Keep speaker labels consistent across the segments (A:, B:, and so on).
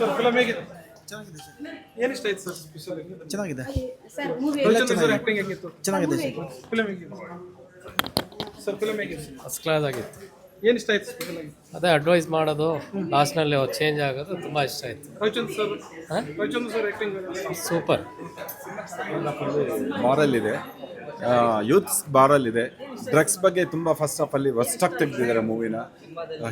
A: Sir film ಹೇಗಿದೆ?
B: ಚೆನ್ನಾಗಿದೆ sir.
A: ಏನು ಇಷ್ಟ ಆಯ್ತು ಸರ್ ಸ್ಪೆಷಲ್
B: ಚೆನ್ನಾಗಿದೆ.
C: Sir movie
A: Ravichandra sir acting ಹೇಗಿತ್ತು?
B: ಚೆನ್ನಾಗಿದೆ ಸರ್.
A: ಫಿಲಮ್ ಹೇಗಿದೆ ಸರ್? ಫಿಲಮ್ ಹೇಗಿದೆ
D: ಫಸ್ಟ್ ಕ್ಲಾಸ್ ಆಗಿತ್ತು.
A: ಏನು ಇಷ್ಟ ಆಯ್ತು ಸ್ಪೆಷಲ್ ಆಗಿ?
D: ಅದೇ ಅಡ್ವೈಸ್ ಮಾಡೋದು ಲಾಸ್ಟ್ನಲ್ಲಿ ಚೇಂಜ್ ಆಗೋದು ತುಂಬ ಇಷ್ಟ ಆಯಿತು.
A: Ravichandra sir sir acting
D: super
E: moral ಇದೆ. ಯೂತ್ಸ್ ಇದೆ ಡ್ರಗ್ಸ್ ಬಗ್ಗೆ ತುಂಬ ಫಸ್ಟ್ ಆಫ್ ಅಲ್ಲಿ ವರ್ಸ್ಟಾಗಿ ತೆಗೆದಿದ್ದಾರೆ ಮೂವಿನ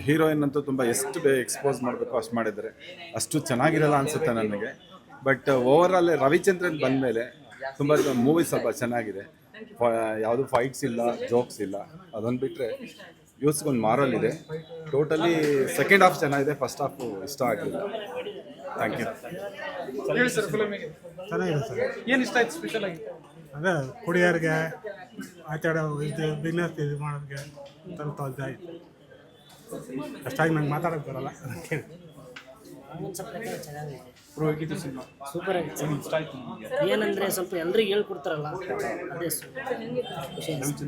E: ಹೀರೋಯಿನ್ ಅಂತೂ ತುಂಬ ಎಷ್ಟು ಬೇ ಎಕ್ಸ್ಪೋಸ್ ಮಾಡಬೇಕು ಅಷ್ಟು ಮಾಡಿದ್ದಾರೆ. ಅಷ್ಟು ಚೆನ್ನಾಗಿರಲ್ಲ ಅನಿಸುತ್ತೆ ನನಗೆ. ಬಟ್ ಓವರ್ ಆಲ್ ರವಿಚಂದ್ರನ್ ಬಂದಮೇಲೆ ತುಂಬ ಮೂವಿ ಸ್ವಲ್ಪ ಚೆನ್ನಾಗಿದೆ. ಯಾವುದು ಫೈಟ್ಸ್ ಇಲ್ಲ ಜೋಕ್ಸ್ ಇಲ್ಲ. ಅದೊಂದು ಬಿಟ್ಟರೆ ಯೂತ್ಸ್ಗೊಂದು ಮಾರಲ್ ಇದೆ ಟೋಟಲಿ ಸೆಕೆಂಡ್ ಹಾಫ್ ಚೆನ್ನಾಗಿದೆ ಫಸ್ಟ್ ಹಾಫು ಇಷ್ಟ ಆಗಲಿಲ್ಲ. ಥ್ಯಾಂಕ್ ಯು
A: ಹೇಳಿ ಸರ್
B: ಚೆನ್ನಾಗಿದೆ ಸರ್.
A: ಏನು ಇಷ್ಟ ಆಯ್ತು ಸ್ಪೆಷಲ್ ಆಗಿ?
B: ಅದೇ ಕುಡಿಯೋರಿಗೆ ಆಚಾಡೋ ಇದು ಬಿಸ್ನೆಸ್ ಇದು ಮಾಡೋರಿಗೆ ಸ್ವಲ್ಪ ಇದಾಯ್ತು ಅಷ್ಟಾಗಿ ನಂಗೆ ಮಾತಾಡೋಕೆ ಬರಲ್ಲ ಅದಕ್ಕೆ
A: ಬ್ರೋ ಹೇಗಿತ್ತು ಸಿನಿಮಾ.
F: ಸೂಪರ್ ಆಗಿತ್ತು
A: ಇಷ್ಟ ಆಯ್ತು ನಿಮಗೆ?
F: ಏನಂದ್ರೆ ಸ್ವಲ್ಪ ಎಲ್ರಿಗೂ ಹೇಳ್ಕೊಡ್ತಾರಲ್ಲ ಅದೇ ಸು- ಖುಷಿ ಅನ್ಸ್ತು.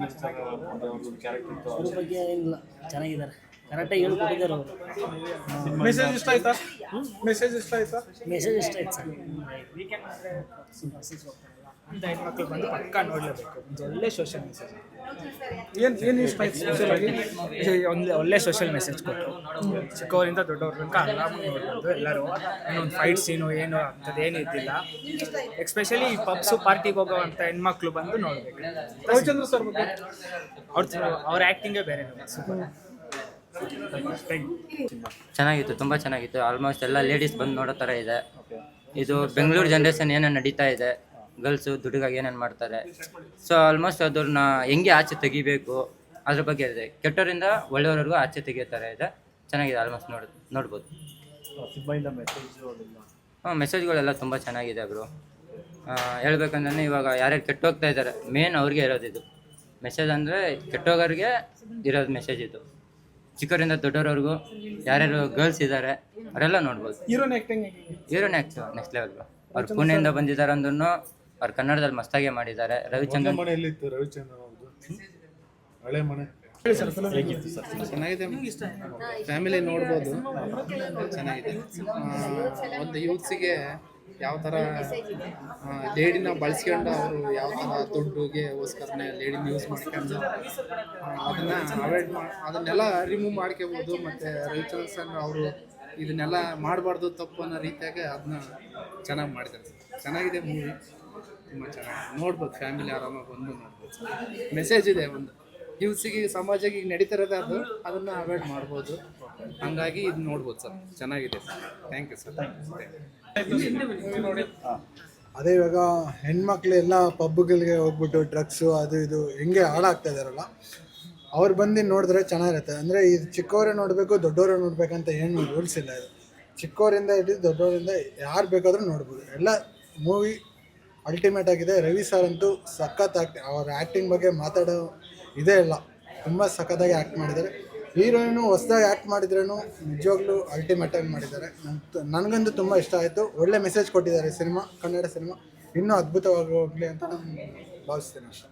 F: ಅದ್ರ ಬಗ್ಗೆ ಏನಿಲ್ಲ ಚೆನ್ನಾಗಿದ್ದಾರೆ. ಕರೆಕ್ಟಾಗಿ ಹೇಳ್ಕೊಟ್ಟಿದ್ದಾರೆ ಅವರು.
A: ಮೆಸೇಜ್ ಇಷ್ಟ ಆಯ್ತಾ? ಮೆಸೇಜ್ ಇಷ್ಟ ಆಯ್ತಾ?
F: ಮೆಸೇಜ್ ಇಷ್ಟ ಆಯ್ತು ಸರ್.
G: ಅಂತ ಹೆಣ್ಮಕ್ಳು ಬಂದು ಪಕ್ಕ ನೋಡಲೇಬೇಕು ಒಂದು ಒಳ್ಳೆ ಸೋಷಿಯಲ್ ಮೆಸೇಜ್
A: ಏನು ಏನು ಇಷ್ಟ ಆಯ್ತು ಸೋಷಿಯಲ್ ಆಗಿ?
G: ಒಂದು ಒಳ್ಳೆ ಸೋಷಿಯಲ್ ಮೆಸೇಜ್ ಕೊಟ್ಟು ಚಿಕ್ಕವರಿಂದ ದೊಡ್ಡವ್ರ ತನಕ ಆರಾಮಾಗಿ ನೋಡ್ಬೋದು ಎಲ್ಲರೂ. ಇನ್ನೊಂದು ಫೈಟ್ ಸೀನು ಏನು ಅಂಥದ್ದು ಏನು ಇದ್ದಿಲ್ಲ. ಎಕ್ಸ್ಪೆಷಲಿ ಪಬ್ಸು ಪಾರ್ಟಿಗೆ ಹೋಗೋವಂಥ ಹೆಣ್ಮಕ್ಳು ಬಂದು ನೋಡ್ಬೇಕು.
A: ರವಿಚಂದ್ರ ಸರ್ ಬಗ್ಗೆ?
G: ಅವ್ರ ಅವ್ರ ಆ್ಯಕ್ಟಿಂಗೇ ಬೇರೆ ಸೂಪರ್
H: ಚೆನ್ನಾಗಿತ್ತು, ತುಂಬ ಚೆನ್ನಾಗಿತ್ತು. ಆಲ್ಮೋಸ್ಟ್ ಎಲ್ಲ ಲೇಡೀಸ್ ಬಂದು ನೋಡೋ ಥರ ಇದೆ. ಇದು ಬೆಂಗಳೂರು ಜನ್ರೇಷನ್ ಏನೇನು ನಡೀತಾ ಇದೆ ಗರ್ಲ್ಸು ದುಡ್ಡಿಗಾಗಿ ಏನೇನು ಮಾಡ್ತಾರೆ. ಸೊ ಆಲ್ಮೋಸ್ಟ್ ಅದ್ರನ್ನ ಹೆಂಗೆ ಆಚೆ ತೆಗಿಬೇಕು, ಅದ್ರ ಬಗ್ಗೆ ಇದೆ. ಕೆಟ್ಟವರಿಂದ ಒಳ್ಳೆಯವರೆಗೂ ಆಚೆ ತೆಗಿಯೋ ಥರ ಇದೆ. ಚೆನ್ನಾಗಿದೆ ಆಲ್ಮೋಸ್ಟ್ ನೋಡ್, ನೋಡ್ಬೋದು. ಹಾಂ ಮೆಸೇಜ್ಗಳೆಲ್ಲ ತುಂಬ ಚೆನ್ನಾಗಿದೆ ಬ್ರೋ. ಹೇಳ್ಬೇಕಂದ್ರೆ ಇವಾಗ ಯಾರ್ಯಾರು ಕೆಟ್ಟೋಗ್ತಾ ಇದ್ದಾರೆ ಮೇನ್ ಅವ್ರಿಗೆ ಇರೋದು ಮೆಸೇಜ್ ಅಂದರೆ ಕೆಟ್ಟೋಗೋರಿಗೆ ಇರೋದು ಮೆಸೇಜ್ ಇದು. ಚಿಕ್ಕವರಿಂದ ದೊಡ್ಡವರವರೆಗೂ ಯಾರ್ಯಾರು ಗರ್ಲ್ಸ್ ಇದ್ದಾರೆ ಅವರೆಲ್ಲ ನೋಡ್ಬೋದು.
A: ಹೀರೋನ್ ಆಕ್ಟಿಂಗ್ ಹೇಗಿದೆ
H: ಹೀರೋನೇ ಆಗ್ತೀವಿ ನೆಕ್ಸ್ಟ್ ಲೆವೆಲ್ ಅವ್ರು ಪುಣೆಯಿಂದ ಬಂದಿದ್ದಾರೆ ಅಂದ್ರೂ ಅವ್ರು ಕನ್ನಡದಲ್ಲಿ ಮಸ್ತಾಗೆ ಮಾಡಿದ್ದಾರೆ. ರವಿಚಂದ್ರನ್
B: ಮನೆಯಲ್ಲಿತ್ತು ರವಿಚಂದ್ರನ್ ಅವ್ರದ್ದು? ಹಳೆ ಮನೆ.
I: ಚೆನ್ನಾಗಿದೆ. ಫ್ಯಾಮಿಲಿ ನೋಡ್ಬೋದು. ಚೆನ್ನಾಗಿದೆ. ಒಂದು ಯೂತ್ಸಿಗೆ ಯಾವ ಥರ ಲೇಡಿನ ಬಳಸ್ಕೊಂಡು ಅವರು ಯಾವ ಥರ ದುಡ್ಡುಗೆ ಹೋಸ್ಕರನೇ ಲೇಡಿನ ಯೂಸ್ ಮಾಡ್ಕೊಂಡು ಅದನ್ನ ಅವಾಯ್ಡ್ ಮಾ, ಅದನ್ನೆಲ್ಲ ರಿಮೂವ್ ಮಾಡ್ಕೋಬೋದು. ಮತ್ತು ರವಿಚಂದ್ರ ಸರ್ ಅವರು ಇದನ್ನೆಲ್ಲ ಮಾಡಬಾರ್ದು ತಪ್ಪು ಅನ್ನೋ ರೀತಿಯಾಗಿ ಅದನ್ನ ಚೆನ್ನಾಗಿ ಮಾಡಿದ್ದಾರೆ ಚೆನ್ನಾಗಿದೆ ಮೂವಿ ತುಂಬ ಚೆನ್ನಾಗಿ ನೋಡ್ಬೋದು ಫ್ಯಾಮಿಲಿ ಆರಾಮಾಗಿ ಬಂದು ನೋಡ್ಬೋದು. ಮೆಸೇಜ್ ಇದೆ ಒಂದು. ಯೂತ್ಸಿಗೆ ಸಮಾಜಕ್ಕೆ ಈಗ ನಡೀತಿರೋದೇ ಅದು ಅದನ್ನು ಅವಾಯ್ಡ್ ಮಾಡ್ಬೋದು. ಹಂಗಾಗಿ ಇದು ನೋಡ್ಬೋದು ಸರ್. ಚೆನ್ನಾಗಿದೆ ಸರ್. ಥ್ಯಾಂಕ್ ಯು ಸರ್
A: ನೋಡಿ
B: ಅದೇ ಇವಾಗ ಹೆಣ್ಮಕ್ಳು ಎಲ್ಲ ಪಬ್ಗಳಿಗೆ ಹೋಗ್ಬಿಟ್ಟು ಡ್ರಗ್ಸು ಅದು ಇದು ಹೆಂಗೆ ಹಾಳಾಗ್ತಾ ಇದಾರಲ್ಲ ಅವ್ರು ಬಂದು ನೋಡಿದ್ರೆ ಚೆನ್ನಾಗಿರುತ್ತೆ. ಅಂದರೆ ಇದು ಚಿಕ್ಕವರೇ ನೋಡಬೇಕು ದೊಡ್ಡವರೇ ನೋಡಬೇಕಂತ ಏನು ರೂಲ್ಸ್ ಇಲ್ಲ ಇದು. ಚಿಕ್ಕವರಿಂದ ಹಿಡಿದು ದೊಡ್ಡವರಿಂದ ಯಾರು ಬೇಕಾದರೂ ನೋಡ್ಬೋದು. ಎಲ್ಲ ಮೂವಿ ಅಲ್ಟಿಮೇಟ್ ಆಗಿದೆ. ರವಿ ಸರ್ ಅಂತೂ ಸಖತ್ ಆಗ್ತಿ ಅವ್ರ ಆ್ಯಕ್ಟಿಂಗ್ ಬಗ್ಗೆ ಮಾತಾಡೋ ಇದೇ ಇಲ್ಲ. ತುಂಬ ಸಖತ್ತಾಗಿ ಆ್ಯಕ್ಟ್ ಮಾಡಿದ್ದಾರೆ. ಹೀರೋಯಿನು ಹೊಸದಾಗಿ ಆ್ಯಕ್ಟ್ ಮಾಡಿದ್ರೂ ನಿಜವಾಗ್ಲೂ ಅಲ್ಟಿಮೇಟ್ ಆಗಿ ಮಾಡಿದ್ದಾರೆ. ನನ್ ನನಗಂತೂ ತುಂಬ ಇಷ್ಟ ಆಯಿತು. ಒಳ್ಳೆ ಮೆಸೇಜ್ ಕೊಟ್ಟಿದ್ದಾರೆ ಸಿನಿಮಾ, ಕನ್ನಡ ಸಿನಿಮಾ. ಇನ್ನೂ ಅದ್ಭುತವಾಗಿ ಹೋಗಲಿ ಅಂತ ನಾನು ಭಾವಿಸ್ತೀನಿ ಅಷ್ಟೇ.